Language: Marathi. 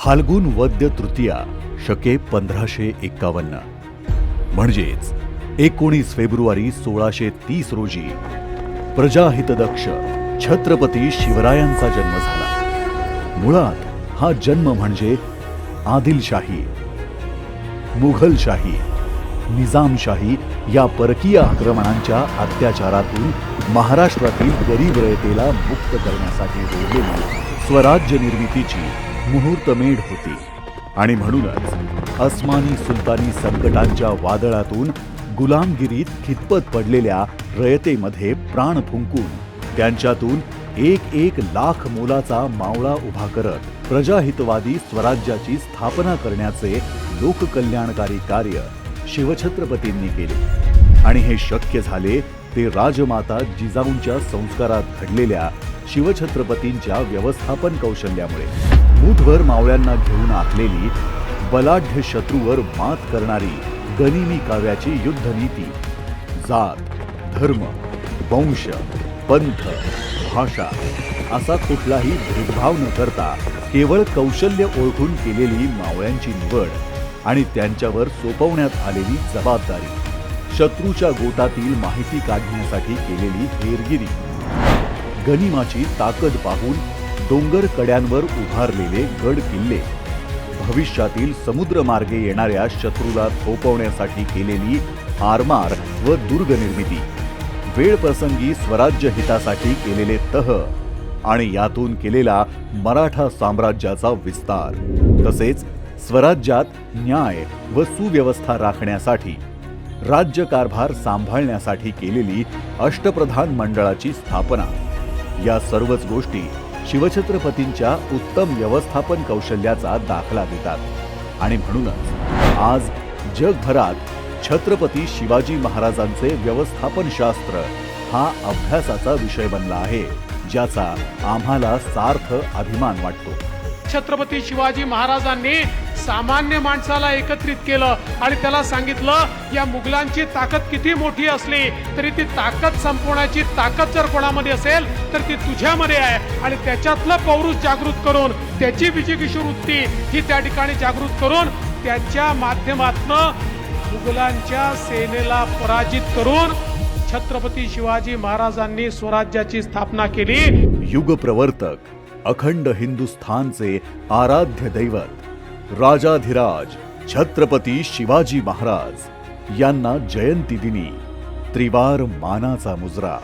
फाल्गुन वद्य तृतीया शके पंधराशे एक्कावन्न म्हणजेच एकोणीस फेब्रुवारी सोळाशे तीस रोजी प्रजाहितदक्ष छत्रपती शिवरायांचा जन्म झाला. मुळात हा जन्म म्हणजे आदिलशाही मुघलशाही निजामशाही या परकीय आक्रमणांच्या अत्याचारातून महाराष्ट्रातील गरीब रयतेला मुक्त करण्यासाठी जोडलेली स्वराज्य निर्मितीची मुहूर्तमेढ होती. आणि म्हणूनच अस्मानी सुलतानी संकटांच्या वादळातून गुलामगिरीत खितपत पडलेल्या रयतेमध्ये प्राण फुंकून त्यांच्यातून एक एक लाख मोलाचा मावळा उभा करत प्रजाहितवादी स्वराज्याची स्थापना करण्याचे लोककल्याणकारी कार्य शिवछत्रपतींनी केले. आणि हे शक्य झाले ते राजमाता जिजाऊंच्या संस्कारात घडलेल्या शिवछत्रपतींच्या व्यवस्थापन कौशल्यामुळे. मूठभर मावळ्यांना घेऊन आखलेली बलाढ्य शत्रूवर मात करणारी गनिमी काव्याची युद्धनीती. जात धर्म वंश पंथ भाषा असा कुठलाही भेदभाव न करता केवळ कौशल्य ओळखून केलेली मावळ्यांची निवड आणि त्यांच्यावर सोपवण्यात आलेली जबाबदारी. शत्रूच्या गोटातील माहिती काढण्यासाठी केलेली हेरगिरी. गनिमाची ताकद पाहून डोंगर कड्यांवर उभारलेले गड किल्ले. भविष्यातील समुद्रमार्गे येणाऱ्या शत्रूला थोपवण्यासाठी केलेली आरमार व दुर्गनिर्मिती. वेळप्रसंगी स्वराज्य हितासाठी केलेले तह आणि यातून केलेला मराठा साम्राज्याचा विस्तार. तसेच स्वराज्यात न्याय व सुव्यवस्था राखण्यासाठी राज्यकारभार सांभाळण्यासाठी केलेली अष्टप्रधान मंडळाची स्थापना. या सर्वच गोष्टी शिवछत्रपतींच्या उत्तम व्यवस्थापन कौशल्याचा दाखला देतात. आणि म्हणूनच आज जगभरात छत्रपती शिवाजी महाराजांचे व्यवस्थापन शास्त्र हा अभ्यासाचा विषय बनला आहे ज्याचा आम्हाला सार्थ अभिमान वाटतो. छत्रपती शिवाजी महाराजांनी सामान्य माणसाला एकत्रित केलं आणि त्याला सांगितलं या मुघलांची ताकद किती मोठी असली तरी ती ताकद संपवण्याची ताकद जर कोणामध्ये असेल तर ती तुझ्यामध्ये आहे. आणि त्याच्यातलं पौरुष जागृत करून त्याची विजयकिशोर वृत्ती ही त्या ठिकाणी जागृत करून त्याच्या माध्यमातनं मुघलांच्या सेनेला पराजित करून छत्रपती शिवाजी महाराजांनी स्वराज्याची स्थापना केली. युगप्रवर्तक अखंड हिंदुस्थानचे आराध्य दैवत. राजाधिराज छत्रपती शिवाजी महाराज यांना जयंती दिनी त्रिवार मानाचा मुजरा.